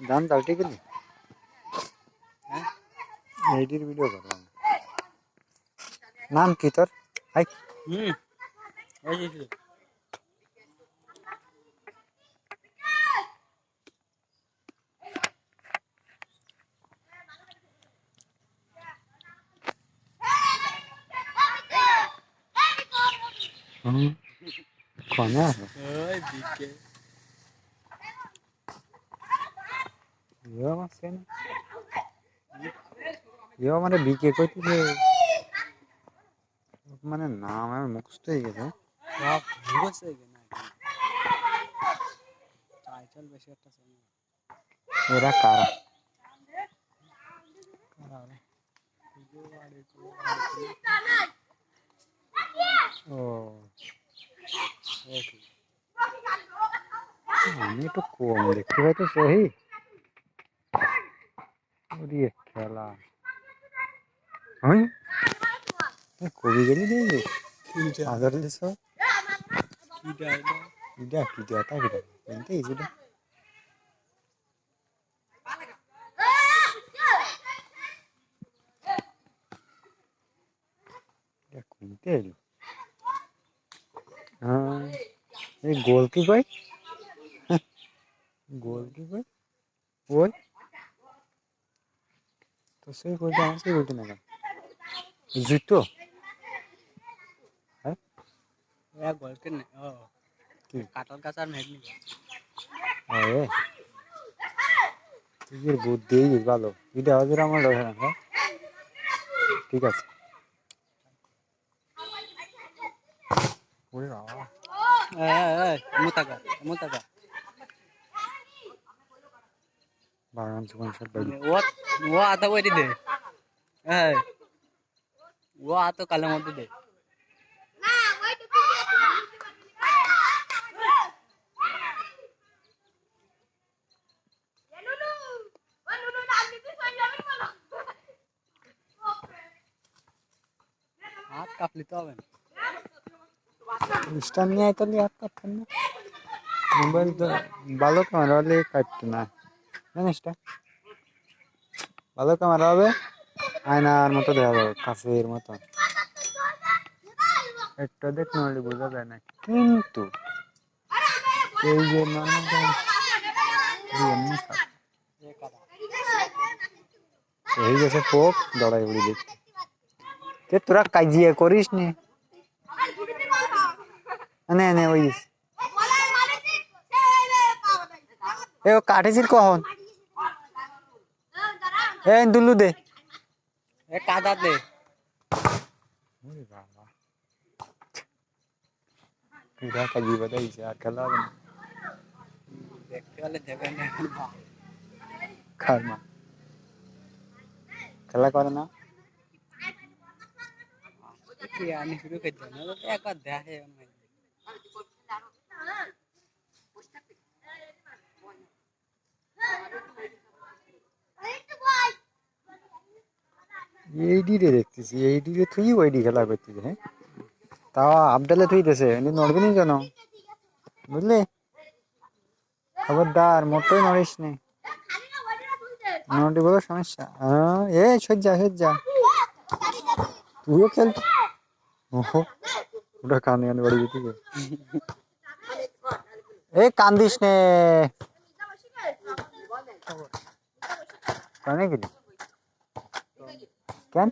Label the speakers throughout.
Speaker 1: ধান দালটি গেলি এইটির ভিডিও করো। নাম কি তোর? হাই।
Speaker 2: হুম।
Speaker 1: আছে
Speaker 2: ওই দিকে
Speaker 1: ইয়ে আমার সেন ইয়ে মানে বিকে কইতেছে মানে নাম আমার মুখস্থ হয়ে গেছে
Speaker 2: সব মুখস্থ হয়ে গেছে না টাইটেল বেশি একটা চাই না।
Speaker 1: এরা কারা
Speaker 2: কারা ওরা? পুজো বাড়ি, পুজো
Speaker 1: ও
Speaker 2: বাড়ি। ওকে।
Speaker 1: আমি একটু কম দেখতে পাই তো সহি ওরে খেলা হই কবি গেলি দেখি
Speaker 2: কিটা?
Speaker 1: আদর দিছ
Speaker 2: কিটা এটা?
Speaker 1: ইডা কি দিয়া তা কি এনতে ইজুডা এটা কোনতে এলো হ্যাঁ এই গোল কি কই গোল কি কই ওই তো সেই গোলটা আমার সেই গোলটা না জুতো? হ্যাঁ?
Speaker 2: গল্পের ও
Speaker 1: কি?
Speaker 2: কাটাল গাছ আর মেঘনি
Speaker 1: আরে তুই বুদ্ধি ভালো। এটা ওদের আমার হ্যাঁ? ঠিক আছে। ওরে বাবা।
Speaker 2: মুতাকা মুতাকা
Speaker 1: বাগান সুগান সব বাড়ি
Speaker 2: ও ও আতা ওই দে হ্যাঁ ও আতো কালের মধ্যে দে হাত কাঁপলি তো হবে না
Speaker 1: স্টার নিয়ে আইতালি হাত কাটতেন না মোবাইল তো ভালো ক্যামেরা হলে কাটতো না জানিস টা? ভালো ক্যামেরা হবে আয়নার মতো দেখা যাবে কাছের মতো একটা দেখুন হলে বোঝা যায় না কিন্তু এই যে থাকে। এই গেছে পোক দড়াই উড়ি দেখতে তে তোরা কাজিয়ে করিস নি নে নে ওই। এ ও কাটেছিল কখন এ দুলু দে।
Speaker 2: এ কাদা দে।
Speaker 1: ওরে বাবা। পুরা কাজি বাদাইছে আর খেলা
Speaker 2: দেখতে হলে দেবে না।
Speaker 1: খার মা। খেলা করে না?
Speaker 2: কি আনি শুরু করে দেন একবার দেখে
Speaker 1: এইডি রে দেখতেছি এইডি রে তুই ওইডি খেলা করতেছি হ্যাঁ তাও আবডালে তুই এমনি নড়বি নি কেন? বুঝলি? খবরদার মোটেই নড়িস নি। নড়ি বড় সমস্যা। হ্যাঁ এ সজ্জা সজ্জা তুইও খেল। ওহো, ওটা কানে কানে বাড়ি দিতে এ কান্দিস নে। কানে গেলি? কেন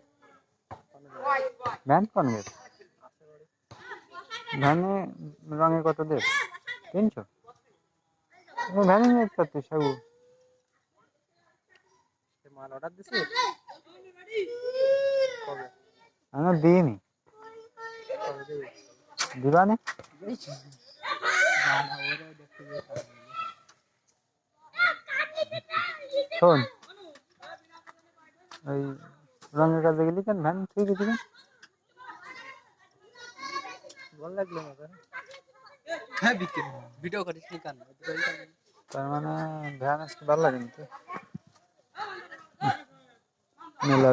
Speaker 1: ভ্যান কোন গেছে ভ্যানে রঙে কত দে তিনশো? ভ্যানে নিয়ে করতে সাগু।
Speaker 2: মাল অর্ডার দিছি?
Speaker 1: আমি দিইনি।
Speaker 2: না যেতে
Speaker 1: শোন। ওই রঙের কাজে গেলি কেন ভ্যান ঠিক আছে
Speaker 2: ভালো লাগল আমাকে হ্যাঁ বিক্রি ভিডিও করিস নি কেন?
Speaker 1: তার মানে ভ্যান আজকে ভালো লাগে তো? মেলা